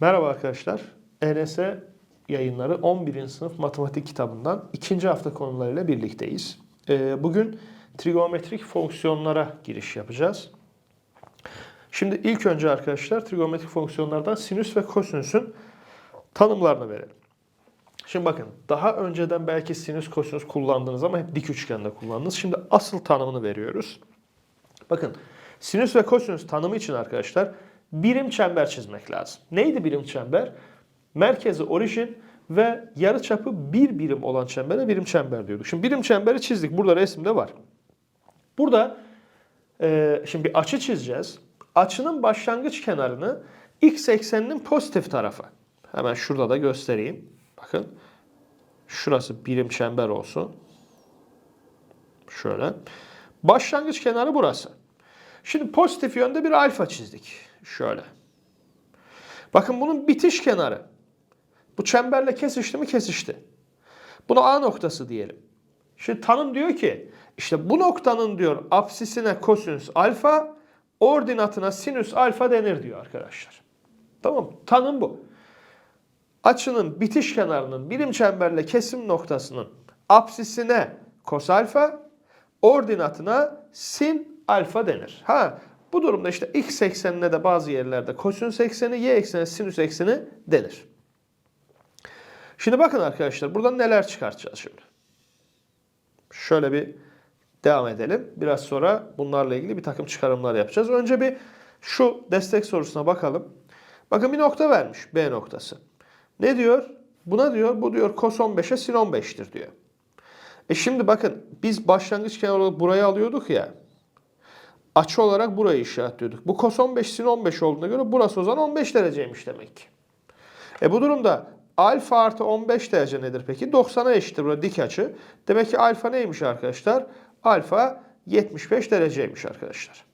Merhaba arkadaşlar. ENS yayınları 11. sınıf matematik kitabından ikinci hafta konularıyla birlikteyiz. Ee, Bugün trigonometrik fonksiyonlara giriş yapacağız. Şimdi ilk önce arkadaşlar trigonometrik fonksiyonlardan sinüs ve kosinüsün tanımlarını verelim. Şimdi bakın daha önceden belki sinüs kosinüs kullandınız ama hep dik üçgende kullandınız. Şimdi asıl tanımını veriyoruz. Bakın sinüs ve kosinüs tanımı için arkadaşlar birim çember çizmek lazım. Neydi birim çember? Merkezi orijin ve yarıçapı bir birim olan çembere birim çember diyorduk. Şimdi birim çemberi çizdik. Burada resimde var. Burada e, şimdi bir açı çizeceğiz. Açının başlangıç kenarını x ekseninin pozitif tarafı. Hemen şurada da göstereyim. Bakın. Şurası birim çember olsun. Şöyle. Başlangıç kenarı burası. Şimdi pozitif yönde bir alfa çizdik. Şöyle. Bakın bunun bitiş kenarı. Bu çemberle kesişti mi kesişti. Buna A noktası diyelim. Şimdi tanım diyor ki işte bu noktanın diyor apsisine kosinüs alfa, ordinatına sinüs alfa denir diyor arkadaşlar. Tamam? Tanım bu. Açının bitiş kenarının birim çemberle kesim noktasının apsisine kos alfa, ordinatına sin alfa denir. Ha bu durumda işte x eksenine de bazı yerlerde kosinüs ekseni, y eksenine sinüs ekseni denir. Şimdi bakın arkadaşlar buradan neler çıkartacağız şimdi. Şöyle bir devam edelim. Biraz sonra bunlarla ilgili bir takım çıkarımlar yapacağız. Önce bir şu destek sorusuna bakalım. Bakın bir nokta vermiş. B noktası. Ne diyor? Buna diyor bu diyor cos 15'e sin 15'tir diyor. E şimdi bakın biz başlangıç kenar olarak burayı alıyorduk ya. Açı olarak burayı işaretliyorduk. Bu cos 15 sin 15 olduğuna göre burası o zaman 15 dereceymiş demek. E bu durumda alfa artı 15 derece nedir peki? 90'a eşittir burada dik açı. Demek ki alfa neymiş arkadaşlar? Alfa 75 dereceymiş arkadaşlar.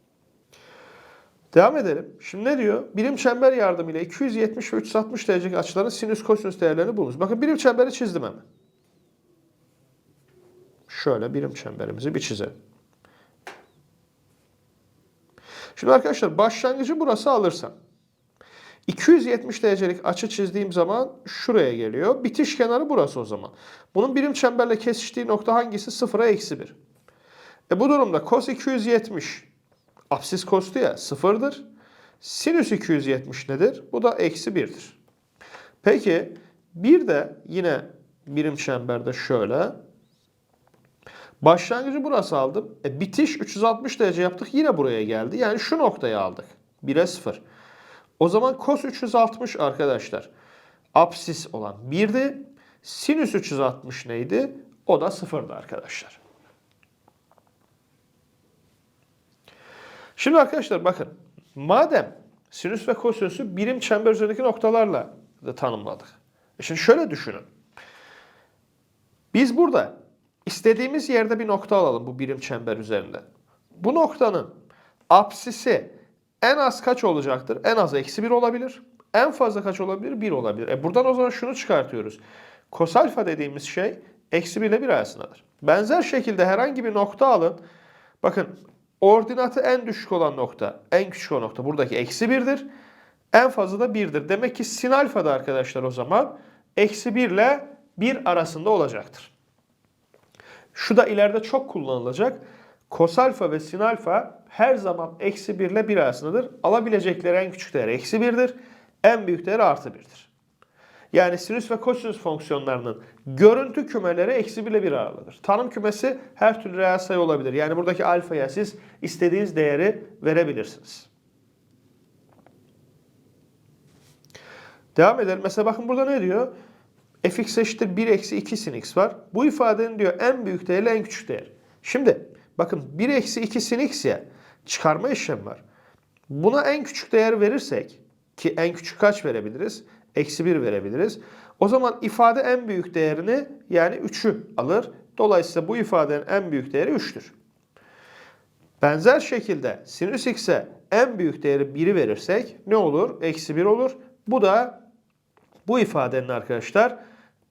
Devam edelim. Şimdi ne diyor? Birim çember yardımıyla 270 ve 360 derecelik açıların sinüs kosinüs değerlerini bulunuz. Bakın birim çemberi çizdim hemen. Şöyle birim çemberimizi bir çizelim. Şimdi arkadaşlar başlangıcı burası alırsam 270 derecelik açı çizdiğim zaman şuraya geliyor. Bitiş kenarı burası o zaman. Bunun birim çemberle kesiştiği nokta hangisi? 0'a eksi 1. E bu durumda cos 270 apsis kostu ya sıfırdır. Sinüs 270 nedir? Bu da eksi 1'dir. Peki bir de yine birim çemberde şöyle. Başlangıcı burası aldım. E, bitiş 360 derece yaptık. Yine buraya geldi. Yani şu noktayı aldık. 1'e 0. O zaman cos 360 arkadaşlar. Apsis olan 1'di. Sinüs 360 neydi? O da 0'dı arkadaşlar. Şimdi arkadaşlar bakın. Madem sinüs ve kosinüsü birim çember üzerindeki noktalarla da tanımladık. E Şimdi şöyle düşünün. Biz burada istediğimiz yerde bir nokta alalım bu birim çember üzerinde. Bu noktanın apsisi en az kaç olacaktır? En az eksi 1 olabilir. En fazla kaç olabilir? 1 olabilir. E buradan o zaman şunu çıkartıyoruz. Kos alfa dediğimiz şey eksi 1 ile 1 arasındadır. Benzer şekilde herhangi bir nokta alın. Bakın ordinatı en düşük olan nokta, en küçük olan nokta buradaki eksi 1'dir. En fazla da 1'dir. Demek ki sin alfa da arkadaşlar o zaman eksi 1 ile 1 arasında olacaktır. Şu da ileride çok kullanılacak. Kos alfa ve sin alfa her zaman eksi 1 ile 1 arasındadır. Alabilecekleri en küçük değer eksi 1'dir. En büyük değer artı 1'dir. Yani sinüs ve kosinüs fonksiyonlarının görüntü kümeleri eksi 1 ile 1 arasındadır. Tanım kümesi her türlü reel sayı olabilir. Yani buradaki alfaya siz istediğiniz değeri verebilirsiniz. Devam edelim. Mesela bakın burada ne diyor? Fx eşittir 1 eksi 2 sin x var. Bu ifadenin diyor en büyük değerle en küçük değer. Şimdi bakın 1 eksi 2 sin x ya çıkarma işlemi var. Buna en küçük değer verirsek ki en küçük kaç verebiliriz? Eksi 1 verebiliriz. O zaman ifade en büyük değerini yani 3'ü alır. Dolayısıyla bu ifadenin en büyük değeri 3'tür. Benzer şekilde sinüs x'e en büyük değeri 1'i verirsek ne olur? Eksi 1 olur. Bu da bu ifadenin arkadaşlar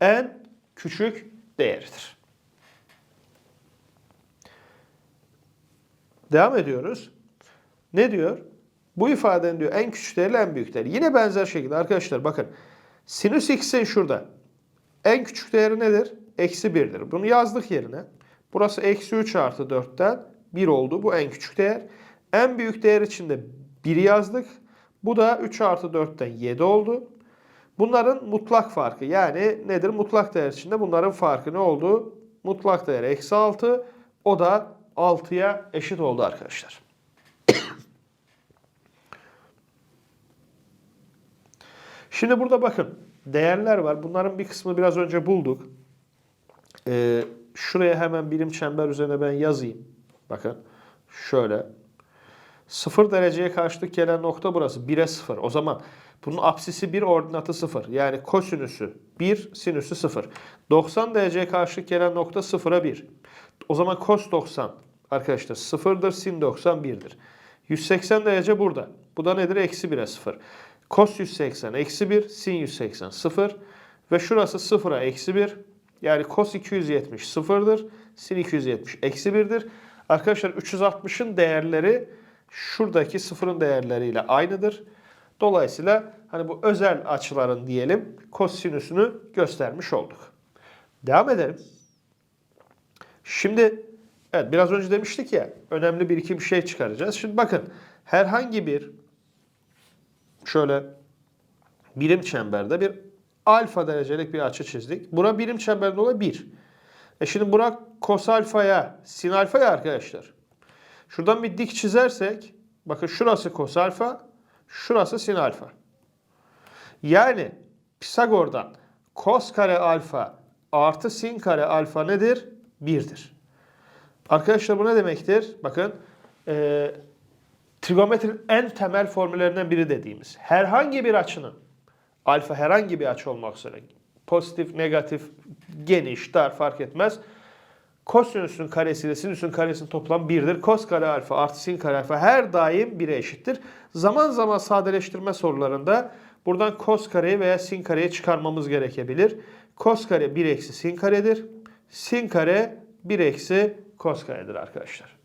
en küçük değeridir. Devam ediyoruz. Ne diyor? Bu ifadenin diyor en küçük değerle en büyük değeri. Yine benzer şekilde arkadaşlar bakın. Sinüs x'in şurada. En küçük değeri nedir? Eksi 1'dir. Bunu yazdık yerine. Burası eksi 3 artı 4'ten 1 oldu. Bu en küçük değer. En büyük değer için de 1'i yazdık. Bu da 3 artı 4'ten 7 oldu. Bunların mutlak farkı yani nedir? Mutlak değer içinde bunların farkı ne oldu? Mutlak değer eksi 6. O da 6'ya eşit oldu arkadaşlar. Şimdi burada bakın değerler var. Bunların bir kısmını biraz önce bulduk. Ee, şuraya hemen birim çember üzerine ben yazayım. Bakın şöyle. 0 dereceye karşılık gelen nokta burası. 1'e 0. O zaman bunun apsisi 1, ordinatı 0. Yani kosinüsü 1, sinüsü 0. 90 dereceye karşılık gelen nokta 0'a 1. O zaman kos 90 arkadaşlar 0'dır, sin 90 1'dir. 180 derece burada. Bu da nedir? Eksi 1'e 0. Kos 180 eksi 1, sin 180 0. Ve şurası 0'a eksi 1. Yani kos 270 sıfırdır. Sin 270 eksi 1'dir. Arkadaşlar 360'ın değerleri şuradaki sıfırın değerleriyle aynıdır. Dolayısıyla hani bu özel açıların diyelim kosinüsünü göstermiş olduk. Devam edelim. Şimdi evet biraz önce demiştik ya önemli bir iki bir şey çıkaracağız. Şimdi bakın herhangi bir şöyle birim çemberde bir alfa derecelik bir açı çizdik. Bura birim çember dolayı 1. E şimdi bura kos alfaya, sin alfaya arkadaşlar. Şuradan bir dik çizersek bakın şurası kos alfa, şurası sin alfa. Yani Pisagor'dan kos kare alfa artı sin kare alfa nedir? 1'dir. Arkadaşlar bu ne demektir? Bakın e, trigonometrinin en temel formüllerinden biri dediğimiz herhangi bir açının alfa herhangi bir açı olmak üzere pozitif, negatif, geniş, dar fark etmez. Kosinüsün karesi ile sinüsün karesinin toplam 1'dir. Kos kare alfa artı sin kare alfa her daim 1'e eşittir. Zaman zaman sadeleştirme sorularında buradan kos kareyi veya sin kareyi çıkarmamız gerekebilir. Kos kare 1 eksi sin karedir. Sin kare 1 eksi kos karedir arkadaşlar.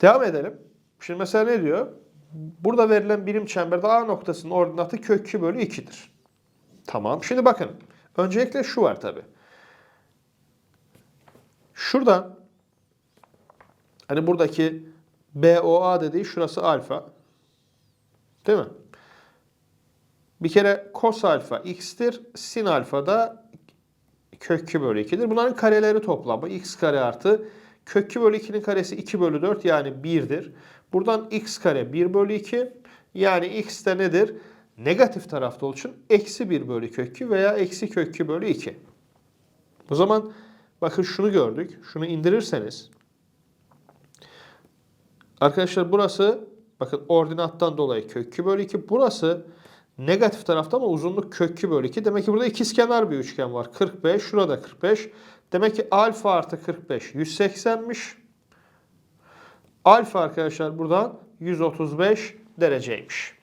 Devam edelim. Şimdi mesela ne diyor? Burada verilen birim çemberde A noktasının ordinatı kök 2 bölü 2'dir. Tamam. Şimdi bakın. Öncelikle şu var tabi. Şuradan hani buradaki BOA dediği şurası alfa. Değil mi? Bir kere kos alfa x'tir. Sin alfa da kök 2 bölü 2'dir. Bunların kareleri toplamı x kare artı kök 2 bölü 2'nin karesi 2 bölü 4 yani 1'dir. Buradan x kare 1 bölü 2 yani x de nedir? Negatif tarafta olduğu eksi 1 bölü kök 2 veya eksi kök 2 bölü 2. O zaman bakın şunu gördük. Şunu indirirseniz arkadaşlar burası bakın ordinattan dolayı kök 2 bölü 2. Burası negatif tarafta ama uzunluk kök 2 bölü 2. Demek ki burada ikizkenar bir üçgen var. 45 şurada 45. Demek ki alfa artı 45 180'miş. Alfa arkadaşlar buradan 135 dereceymiş.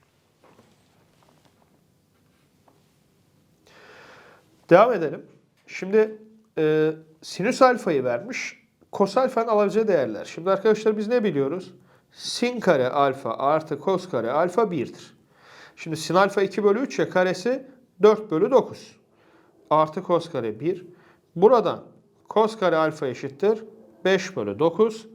Devam edelim. Şimdi e, sinüs alfayı vermiş. Kos alfanın alabileceği değerler. Şimdi arkadaşlar biz ne biliyoruz? Sin kare alfa artı kos kare alfa 1'dir. Şimdi sin alfa 2 bölü 3 ya karesi 4 bölü 9. Artı kos kare 1. Buradan kos kare alfa eşittir 5 bölü 9.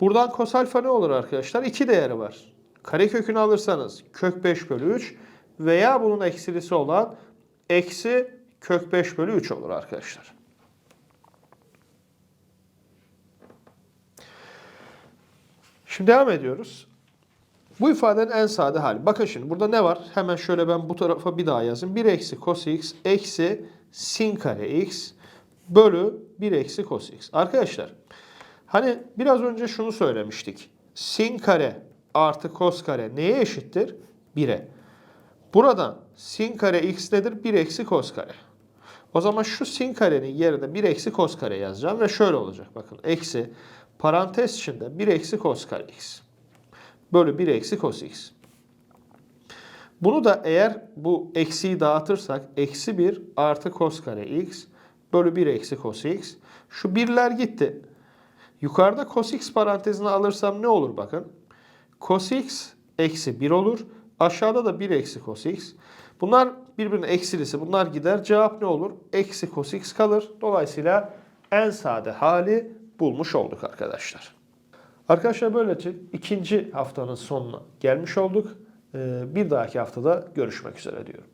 Buradan kos alfa ne olur arkadaşlar? İki değeri var. Kare kökünü alırsanız kök 5 bölü 3 veya bunun eksilisi olan eksi kök 5 bölü 3 olur arkadaşlar. Şimdi devam ediyoruz. Bu ifadenin en sade hali. Bakın şimdi burada ne var? Hemen şöyle ben bu tarafa bir daha yazayım. 1 eksi cos x eksi sin kare x bölü 1 eksi cos x. Arkadaşlar hani biraz önce şunu söylemiştik. Sin kare artı cos kare neye eşittir? 1'e. Buradan sin kare x nedir? 1 eksi cos kare. O zaman şu sin karenin yerine 1 eksi cos kare yazacağım ve şöyle olacak. Bakın eksi parantez içinde 1 eksi cos kare x bölü 1 eksi cos x. Bunu da eğer bu eksiyi dağıtırsak eksi 1 artı cos kare x bölü 1 eksi cos x. Şu birler gitti. Yukarıda cos x parantezine alırsam ne olur bakın. Cos x eksi 1 olur. Aşağıda da 1 eksi cos x. Bunlar birbirine eksilisi bunlar gider. Cevap ne olur? Eksi cos x kalır. Dolayısıyla en sade hali bulmuş olduk arkadaşlar. Arkadaşlar böylece ikinci haftanın sonuna gelmiş olduk. Ee, Bir dahaki haftada görüşmek üzere diyorum.